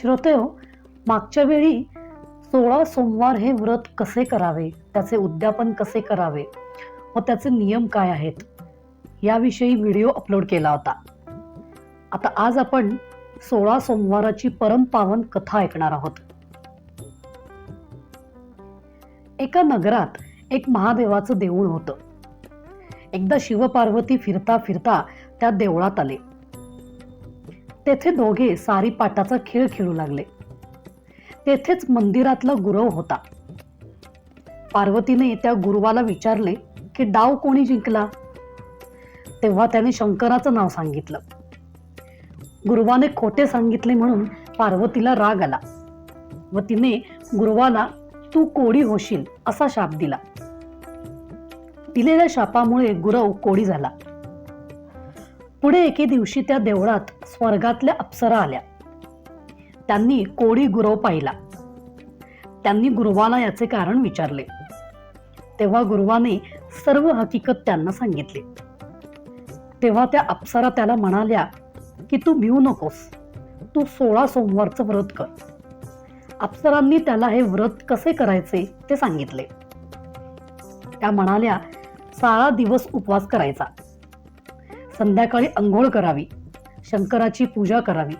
श्रोते हो मागच्या वेळी सोळा सोमवार हे व्रत कसे करावे? त्याचे उद्यापन कसे करावे? व त्याचे नियम काय आहेत? याविषयी व्हिडिओ अपलोड केला होता. आता आज आपण सोळा सोमवाराची परमपावन कथा ऐकणार आहोत. एका नगरात एक महादेवाचं देऊळ होतं. एकदा शिवपार्वती फिरता फिरता त्या देवळात आले. तेथे दोघे सारीपाटाचा खेळ खेळू लागले. तेथेच मंदिरातला गुरव होता. पार्वतीने त्या गुरुवाला विचारले की डाव कोणी जिंकला? तेव्हा त्याने शंकराचं नाव सांगितलं. गुरुवाने खोटे सांगितले म्हणून पार्वतीला राग आला व तिने गुरुवाला तू कोडी होशील असा शाप दिला. दिलेल्या शापामुळे गुरव कोडी झाला. पुढे एके दिवशी त्या देवळात स्वर्गातल्या अप्सरा आल्या. त्यांनी कोडी गुरव पाहिला. त्यांनी गुरुवाला याचे कारण विचारले. तेव्हा गुरुवाने सर्व हकीकत त्यांना सांगितली. तेव्हा त्या अप्सरा त्याला म्हणाल्या की तू भिवू नकोस. तू सोळा सोमवारचं व्रत कर. अप्सरांनी त्याला हे व्रत कसे करायचे ते सांगितले. त्या म्हणाल्या सारा दिवस उपवास करायचा. संध्याकाळी अंघोळ करावी. शंकराची पूजा करावी.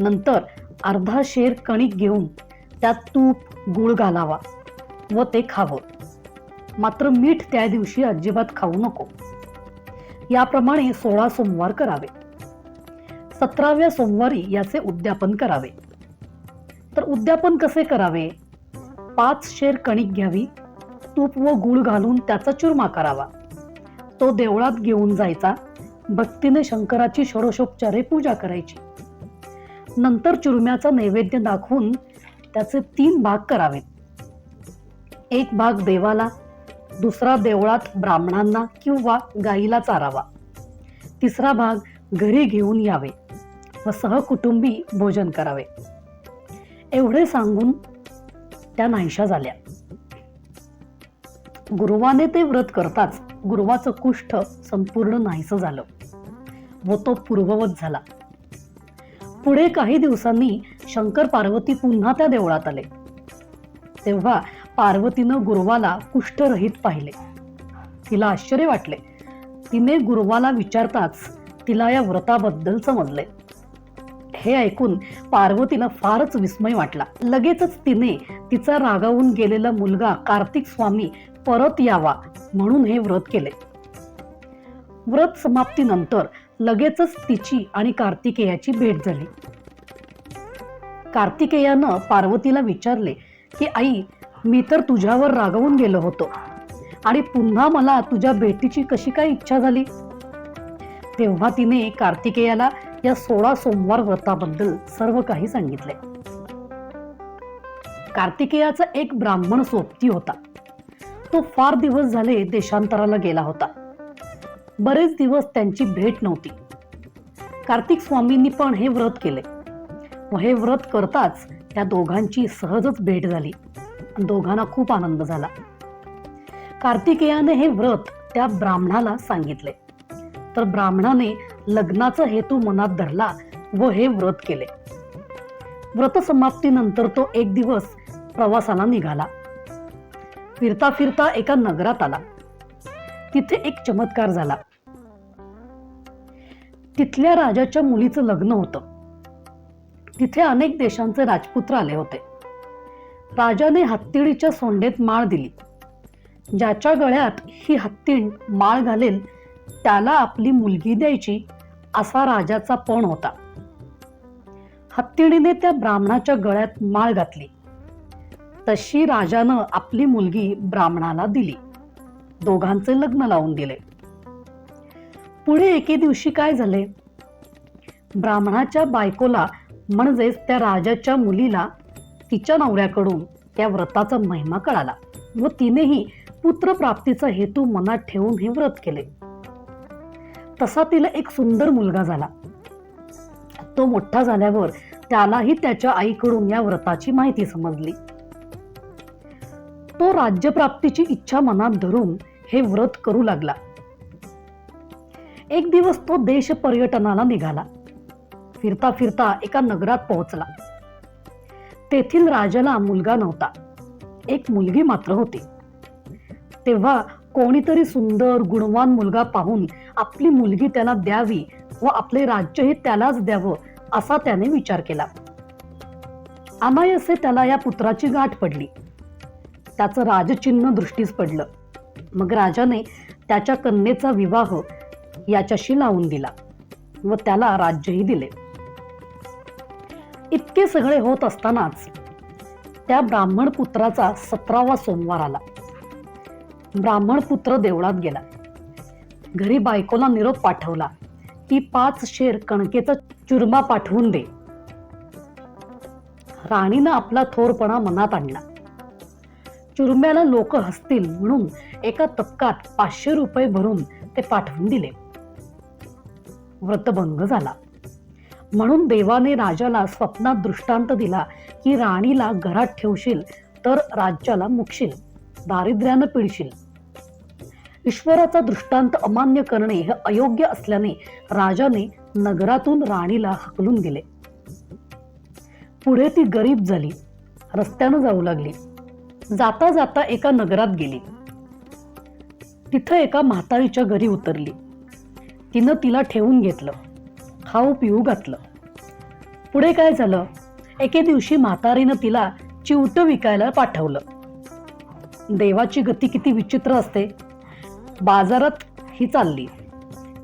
नंतर अर्धा शेर कणिक घेऊन त्यात तूप गुळ घालावा व ते खावं. मात्र मीठ त्या दिवशी अजिबात खाऊ नको. याप्रमाणे सोळा सोमवार करावे. सतराव्या सोमवारी याचे उद्यापन करावे. तर उद्यापन कसे करावे? पाच शेर कणिक घ्यावी तूप व गुळ घालून त्याचा चुरमा करावा. तो देवळात घेऊन जायचा. भक्तीने शंकराची षोडशोपचारे पूजा करायची. नंतर चुरम्याचा नैवेद्य दाखवून त्याचे तीन भाग करावेत एक भाग देवाला दुसरा देवळात ब्राह्मणांना किंवा गाईला चारावा. तिसरा भाग घरी घेऊन यावे व सहकुटुंबी भोजन करावे. एवढे सांगून त्या नाहीशा झाल्या. गुरुवाने ते व्रत करताच गुरुवाचं कुष्ठ संपूर्ण नाहीसं झालं. व तो पूर्ववत झाला. पुढे काही दिवसांनी शंकर पार्वती पुन्हा त्या देवळात आले. तेव्हा पार्वतीनं गुरुवाला कुष्ठरहित पाहिले. तिला आश्चर्य वाटले. तिने गुरुवाला विचारताच तिला या व्रताबद्दल समजले. हे ऐकून पार्वतीला फारच विस्मय वाटला. लगेचच तिने तिचा रागावून गेलेला मुलगा कार्तिक स्वामी परत यावा म्हणून हे व्रत केले. व्रत समाप्तीनंतर लगेचच तिची आणि कार्तिकेयाची भेट झाली. कार्तिकेयानं पार्वतीला विचारले की आई मी तर तुझ्यावर रागवून गेलो होतो आणि पुन्हा मला तुझ्या भेटीची कशी काय इच्छा झाली? तेव्हा तिने कार्तिकेयाला या सोळा सोमवार व्रताबद्दल सर्व काही सांगितले. कार्तिकेयाचा एक ब्राह्मण सोबती होता. तो फार दिवस झाले देशांतराला गेला होता. बरेच दिवस त्यांची भेट नव्हती. कार्तिक स्वामींनी पण हे व्रत केले. व हे व्रत करताच त्या दोघांची सहजच भेट झाली. दोघांना खूप आनंद झाला. कार्तिकेयाने हे व्रत त्या ब्राह्मणाला सांगितले. तर ब्राह्मणाने लग्नाचा हेतू मनात धरला व हे व्रत केले. व्रत समाप्तीनंतर तो एक दिवस प्रवासाला निघाला. फिरता फिरता एका नगरात आला. तिथे एक चमत्कार झाला. तिथल्या राजाच्या मुलीचं लग्न होतं. तिथे अनेक देशांचे राजपुत्र आले होते. राजाने हत्तीडीच्या सोंडेत माळ दिली. ज्याच्या गळ्यात ही हत्तीण माळ घालेल त्याला आपली मुलगी द्यायची असा राजाचा पण होता. हत्तीणीने त्या ब्राह्मणाच्या गळ्यात माळ घातली. तशी राजानं आपली मुलगी ब्राह्मणाला दिली. दोघांचे लग्न लावून दिले. पुढे एके दिवशी काय झाले? ब्राह्मणाच्या बायकोला म्हणजेच त्या राजाच्या मुलीला तिच्या नवऱ्याकडून त्या व्रताचा महिमा कळाला व तिनेही पुत्रप्राप्तीचा हेतू मनात ठेवून हे व्रत केले. तसा तिला एक सुंदर मुलगा झाला. तो मोठा झाल्यावर त्यालाही त्याच्या आईकडून या व्रताची माहिती समजली. तो राज्यप्राप्तीची इच्छा मनात धरून हे व्रत करू लागला. एक दिवस तो देश पर्यटनाला निघाला. फिरता फिरता एका नगरात पोहोचला. तेथील राजाला मुलगा नव्हता. एक मुलगी मात्र होती. तेव्हा कोणीतरी सुंदर गुणवान मुलगा पाहून आपली मुलगी त्याला द्यावी व आपले राज्यही त्यालाच द्यावं असा त्याने विचार केला. अनायसे त्याला या पुत्राची गाठ पडली. त्याचं राजचिन्ह दृष्टीस पडलं. मग राजाने त्याच्या कन्येचा विवाह याच्याशी लावून दिला व त्याला राज्यही दिले. इतके सगळे होत असतानाच त्या ब्राह्मण पुत्राचा सतरावा सोमवार आला. ब्राह्मण पुत्र देवळात गेला. घरी बायकोला निरोप पाठवला की पाच शेर कणकेचा चुरमा पाठवून दे. राणीनं आपला थोरपणा मनात आणला. चुरम्याला लोक हसतील म्हणून एका तपकात पाचशे रुपये भरून ते पाठवून दिले. व्रतभंग झाला. म्हणून देवाने राजाला स्वप्नात दृष्टांत दिला की राणीला घरात ठेवशील तर राज्याला मुकशील दारिद्र्यानं पिळशील ईश्वराचा दृष्टांत अमान्य करणे हे अयोग्य असल्याने राजाने नगरातून राणीला हकलून दिले. पुढे ती गरीब झाली रस्त्यानं जाऊ लागली. जाता जाता एका नगरात गेली. तिथं एका म्हातारीच्या घरी उतरली. तिनं तिला ठेवून घेतलं. खाऊ पिऊ घातलं. पुढे काय झालं? एके दिवशी म्हातारीनं तिला चिवट विकायला पाठवलं. देवाची गती किती विचित्र असते. बाजारात ही चालली.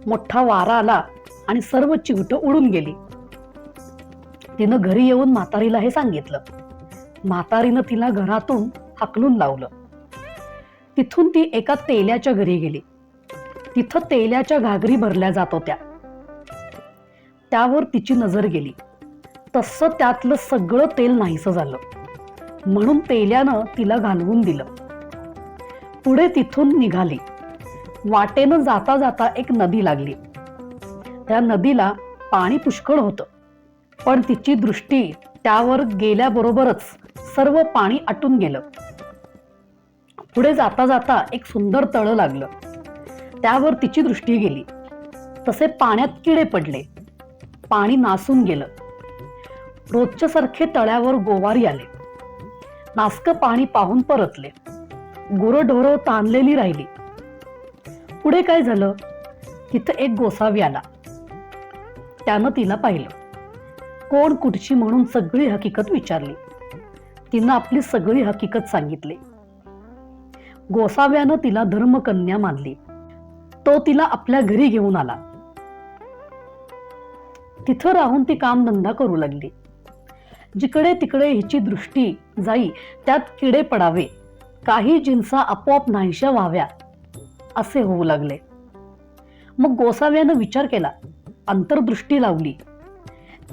मोठा वारा आला आणि सर्व चिवट उडून गेली. तिनं घरी येऊन म्हातारीला हे सांगितलं. म्हातारीनं तिला घरातून हाकलून लावलं. तिथून ती एका तेल्याच्या घरी गेली. तिथं तेल्याच्या घागरी भरल्या जात होत्या. त्यावर तिची नजर गेली. तसं त्यातलं सगळं तेल नाहीसं झालं. म्हणून तेल्यानं तिला घालवून दिलं. पुढे तिथून निघाली. वाटेनं जाता जाता एक नदी लागली. त्या नदीला पाणी पुष्कळ होतं. पण तिची दृष्टी त्यावर गेल्याबरोबरच सर्व पाणी आटून गेलं. पुढे जाता जाता एक सुंदर तळं लागलं. त्यावर तिची दृष्टी गेली. तसे पाण्यात किडे पडले. पाणी नासून गेलं. रोजच्या सारखे तळ्यावर गोवारी आले. नासकं पाणी पाहून परतले. गुरंढोरं ताणलेली राहिली. पुढे काय झालं? तिथं एक गोसावी आला. त्यानं तिला पाहिलं. कोण कुठची म्हणून सगळी हकीकत विचारली. तिनं आपली सगळी हकीकत सांगितली. गोसाव्यानं तिला धर्मकन्या मानली. तो तिला आपल्या घरी घेऊन आला. तिथं राहून ती कामधंदा करू लागली. जिकडे तिकडे हिची दृष्टी जाई त्यात किडे पडावे. काही जिन्सा आपोआप नाहीशा व्हाव्या असे होऊ लागले. मग गोसाव्यानं विचार केला. अंतर्दृष्टी लावली.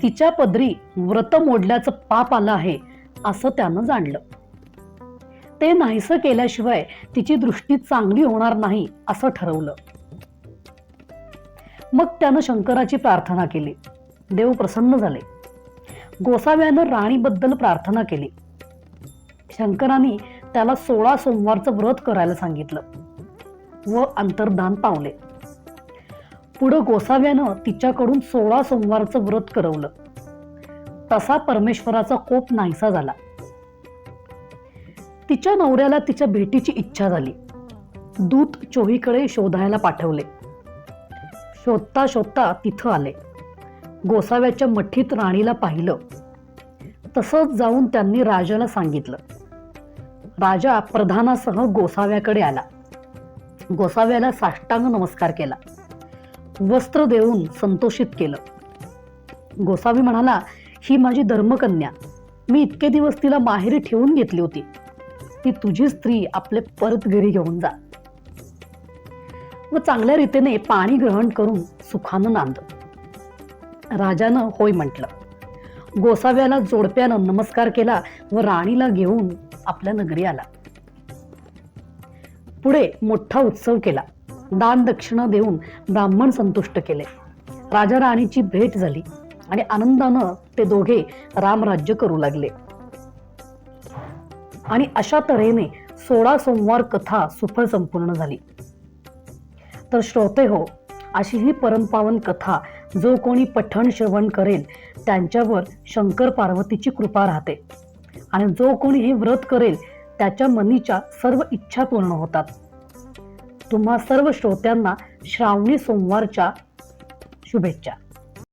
तिच्या पदरी व्रत मोडल्याचं पाप आलं आहे असं त्यानं जाणलं. ते नाहीसं केल्याशिवाय तिची दृष्टी चांगली होणार नाही असं ठरवलं. मग त्यानं शंकराची प्रार्थना केली. देव प्रसन्न झाले. गोसाव्यानं राणीबद्दल प्रार्थना केली. शंकरांनी त्याला सोळा सोमवारचं व्रत करायला सांगितलं व अंतर्धान पावले. पुढं गोसाव्यानं तिच्याकडून सोळा सोमवारचं व्रत करवलं. तसा परमेश्वराचा कोप नाहीसा झाला. तिच्या नवऱ्याला तिच्या भेटीची इच्छा झाली. दूत चोहीकडे शोधायला पाठवले. शोधता शोधता तिथं आले. गोसाव्याच्या मठीत राणीला पाहिलं. तसंच जाऊन त्यांनी राजाला सांगितलं. राजा प्रधानासह गोसाव्याकडे आला. गोसाव्याला साष्टांग नमस्कार केला. वस्त्र देऊन संतोषित केलं. गोसावी म्हणाला ही माझी धर्मकन्या. मी इतके दिवस तिला माहेरी ठेवून घेतली होती. ती तुझी स्त्री आपले परत घरी घेऊन जा. व चांगल्या रीतीने पाणी ग्रहण करून सुखानं नांद राजानं होय म्हटलं. गोसाव्याला जोडप्यानं नमस्कार केला व राणीला घेऊन आपल्या नगरी आला. पुढे मोठा उत्सव केला. दान दक्षिणा देऊन ब्राह्मण संतुष्ट केले. राजा राणीची भेट झाली आणि आनंदानं ते दोघे रामराज्य करू लागले. आणि अशा तऱ्हेने सोळा सोमवार कथा सुफळ संपूर्ण झाली. तर श्रोते हो अशी ही परमपावन कथा जो कोणी पठण श्रवण करेल त्यांच्यावर शंकर पार्वतीची कृपा राहते. आणि जो कोणी हे व्रत करेल त्याच्या मनीच्या सर्व इच्छा पूर्ण होतात. तुम्हा सर्व श्रोत्यांना श्रावणी सोमवारच्या शुभेच्छा.